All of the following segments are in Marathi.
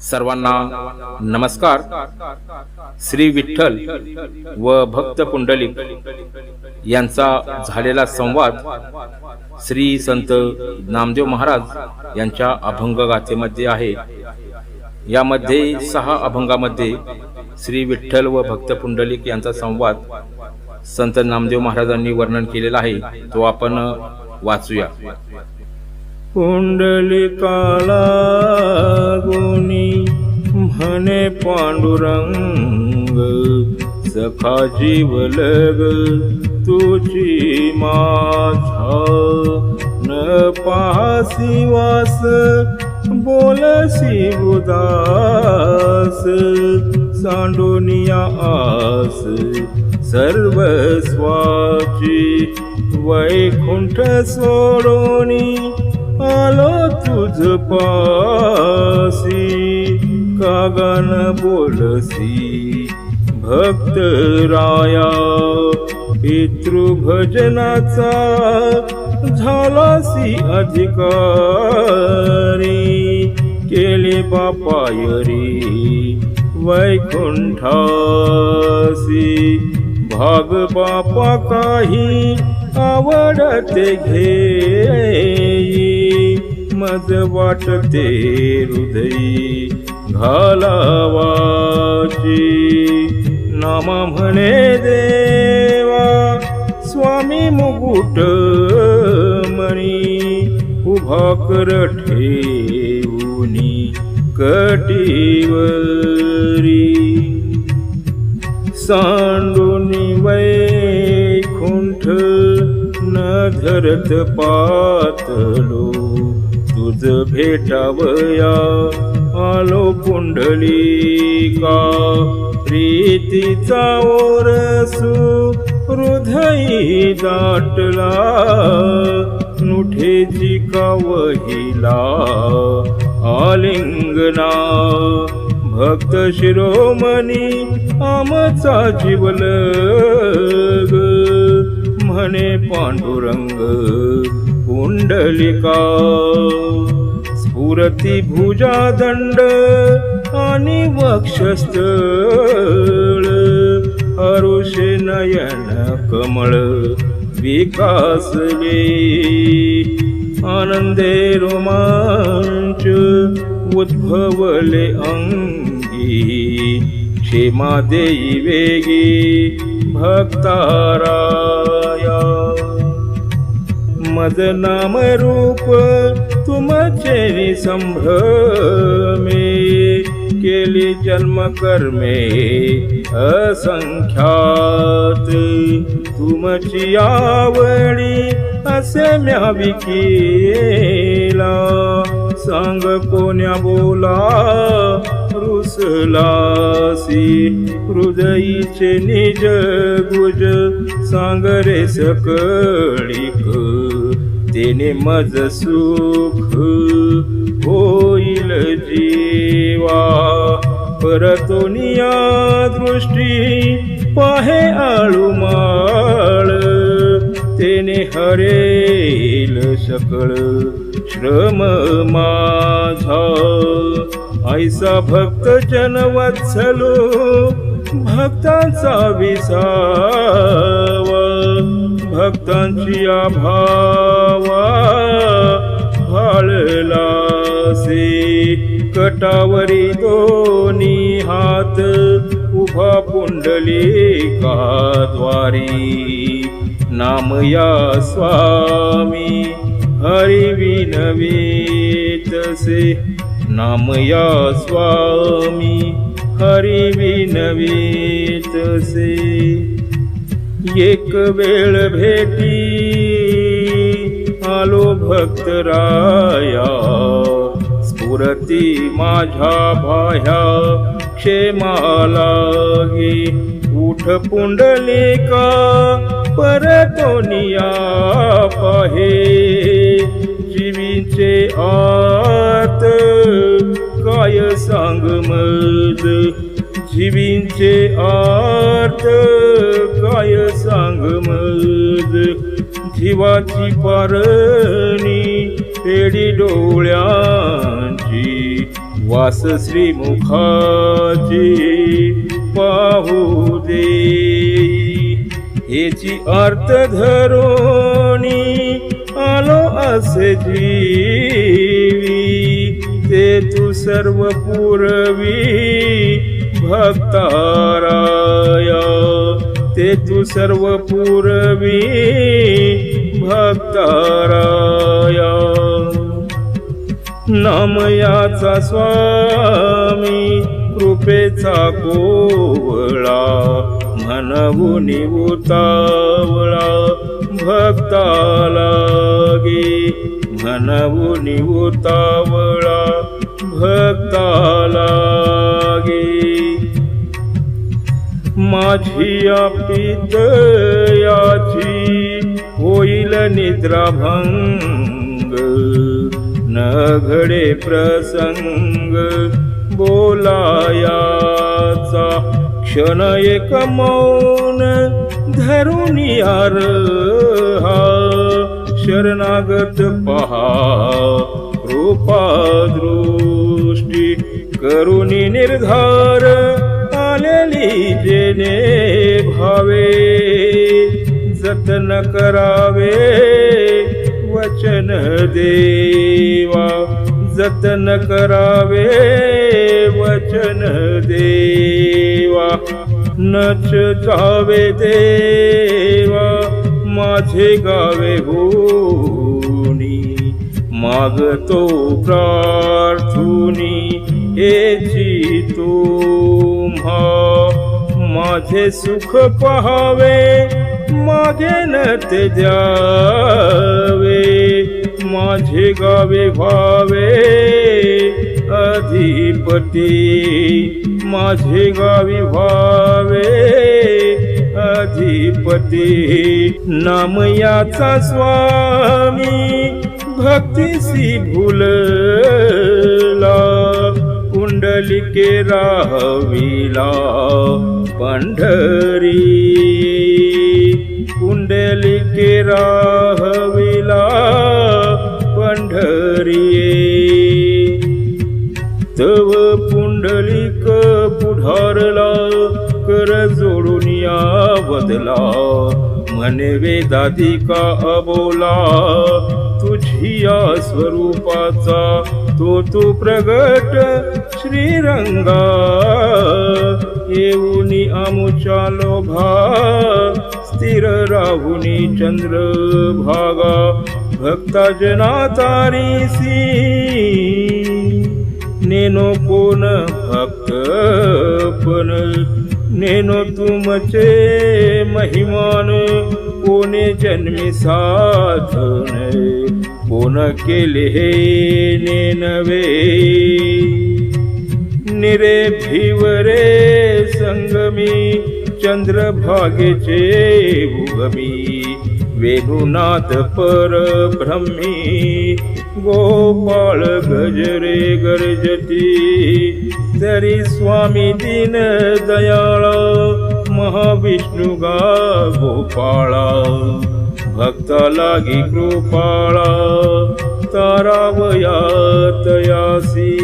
सर्वांना नमस्कार. श्री विठ्ठल व भक्त पुंडलिक यांचा झालेला संवाद श्री संत नामदेव महाराज यांच्या अभंग गाथेमध्ये आहे. यामध्ये सहा अभंगामध्ये श्री विठ्ठल व भक्त पुंडलिक यांचा संवाद संत नामदेव महाराजांनी वर्णन केलेला आहे. तो आपण वाचूया. पुंडलिकाला गुणी म्हणे पांडुरंग सखा जीवलग तुझी माझा न पाहसी वास बोलसी उदास सांडोनिया आस सर्वस्वाची वैकुंठ सोडोनी आलो तुझ पासी कागन बोलसी भक्त राया. पितृभजनाचा झालासी अधिकारी. केले बापायरी वैकुंठासी. भाग बापा काही आवडते घे मज वाटते हृदयी घालावाची. नामा म्हणे देवा स्वामी मुकुट मणी उभा कर ठेवूनी कटीवरी. सांडूनी वै खुंठ धरत पातलो. तुझ भेटावया आलो पुंडलिका प्रीतीचा ओरसू हृदयी दाटला. नुठेची कावहिला आलिंगना. भक्त शिरोमणी आमचा जीवलग. म्हणे पांडुरंग कुंडलिका. स्फुरती भुजा दंड आणि वक्षस्थळ हरुषे नयन कमळ विकासले आनंदे रोमांच उद्भवले अंगी. क्षेमा देई वेगी भक्तारा. मज नाम रूप तुमचे संभ्रमे केली जन्म कर्मे असंख्यात. तुमची आवडी असे म्या विकेला सांग कोण्या बोला रुसलासी हृदयीचे निज गुज सांग रे सकळीक तेने मज सुख होईल जीवा. परतोनिया दृष्टी पाहे आळुमाळ तेने हरेल सकळ. श्रम माझा. ऐसा भक्त जन वत्सलो भक्तांचा विसावा. भक्तांची आभावा भाळलासे कटावरी दोन्ही हात उभा पुंडलिका द्वारी. नाम या स्वामी हरी विनवीतसे नाम या स्वामी हरी विनवीतसे एक वेळ भेटी आलो भक्त राया स्फुरती माझ्या भाह्या क्षेमालागी उठ पुंडलिका परतोनिया पाहे जीवीचे आत काय सांग मद? जीवींचे आत काय सांग मद? जीवाची पारणी तेडी डोळ्यांची वास श्रीमुखाची पाहू दे. हेची अर्थ धरोनी आलो असे जीवी. ते तू सर्व पुरवी भक्ताराया ते तू सर्व पुरवी भक्ताराया नाम याचा स्वामी कृपेचा कोवळा. म्हणून उतावळा भक्ताला गे म्हणून उतावळा भक्ताला गे माझी पित याची होईल निद्राभंग न घडे प्रसंग बोलायाचा. क्षण एक मौन धरून यार हा शरणागत पहा रूपा दृष्टी करुणी निर्धार आलेली जेने भावे जतन करावे वचन देवा जतन करावे वचन देवा. नच गावे देवा माझे गावे होनी मागतो प्रार्थुनी हेची तुम्हा. माझे सुख पहावे मागे नत द्यावे माझे गावे भावे अधिपती. माझे गावी व्हावे. अधिपती नाम याचा स्वामी भक्तीसी भुलला. कुंडलिके राहविला पंढरी. कुंडलिके राहविला पंढरी. तव पुंडलिक पुढारला कर जोडून या बदला म्हणे वेदाधिका अबोला तुझिया स्वरूपाचा तो तू प्रगट श्रीरंगा. येऊन आमुच्या लोभा स्थिर राहुनी चंद्र भागा. भक्ता जना तारीसी नेनो कोण भक्त पण? नेनो तुमचे महिमान कोणे जन्मी साधन कोण केले हे नेनवे? निरे भिवरे संगमी चंद्रभागेचे उगमी वेणुनाथ पर ब्रह्मी गोपाळ गजरे गरजती। तरी स्वामी दीन दयाळा महाविष्णू गा गोपाळा। भक्ता लागी कृपाळा तारावया तयासी।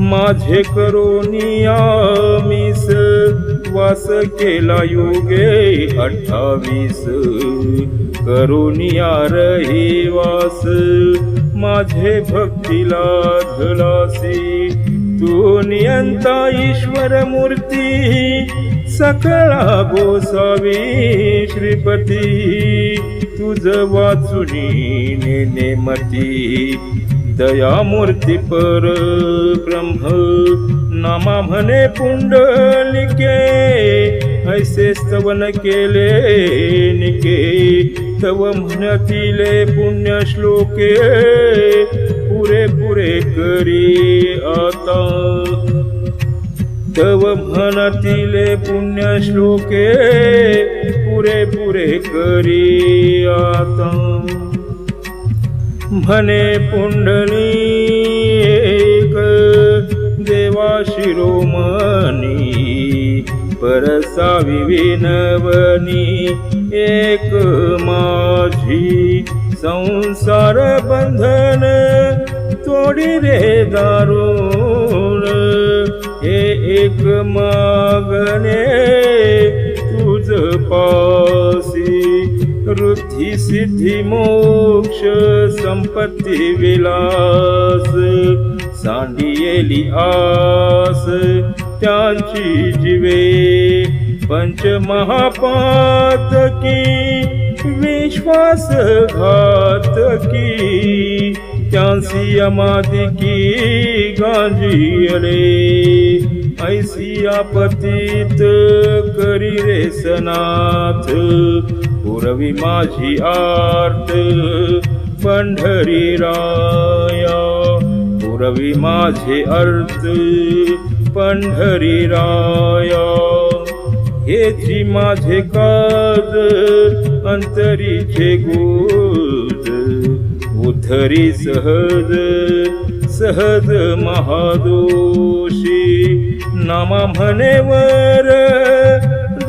माझे करोनिया मीस वास केला योगे अठ्ठावीस. करोनिया रहिवास माझे भक्तीला धलासी. तू नियंता ईश्वर मूर्ती सकळा गोसावी श्रीपती. तुझ वाचुनी नेमती. दयामूर्ती पर ब्रह्म नामा म्हणे पुंडलिके ऐसे स्तवन केले निके तव म्हणतिले पुण्य श्लोके पुरे पुरे करी आता. तव म्हणतिले पुण्य श्लोके पुरे पुरे करी आता. म्हणे पुंडलीक एक देवा शिरोमणी परसा विनवनी एक माझी संसार बंधन तोड़ी रे दारुण हे एक मागणे तुझ पा सिद्धी मोक्ष संपत्ती विलास. सांडियेली आस त्यांची जीवे. पंचमहापातकी विश्वास घातकी त्यांसी अमादिकी गांजियले ऐसी आपतीत करी रे सनाथ. पुरवी माझी आर्त पंढरी राया. पुरवी माझे अर्थ पंढरी राया. हेची माझे काज अंतरीचे गोद उथरी सहज सहज महादोषी. नामा म्हणेवर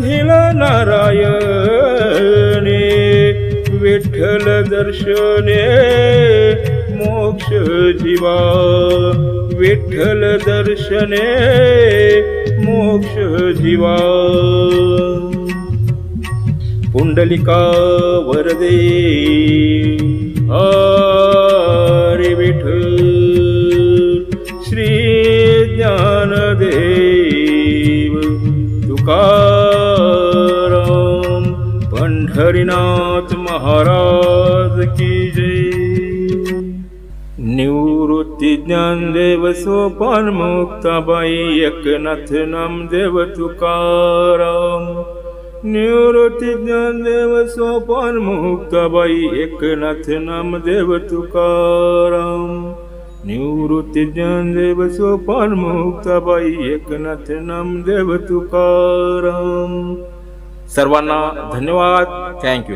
धिला नारायण. विठ्ठल दर्शने मोक्ष जीवा. विठ्ठल दर्शने मोक्ष जीवा. पुंडलिका वरदे हरे विठ्ठल श्री ज्ञानदेव तुकाराम पंढरीनाथ महाराज की जय। निवृत्ती ज्ञानदेव सोपान मुक्ताबाई एकनाथ नामदेव तुकाराम। निवृत्ती ज्ञानदेव सोपान मुक्ताबाई एकनाथ नामदेव तुकाराम। निवृत्ती ज्ञानदेव सोपान मुक्ताबाई एकनाथ नामदेव तुकाराम। सर्वांना धन्यवाद। थँक्यू।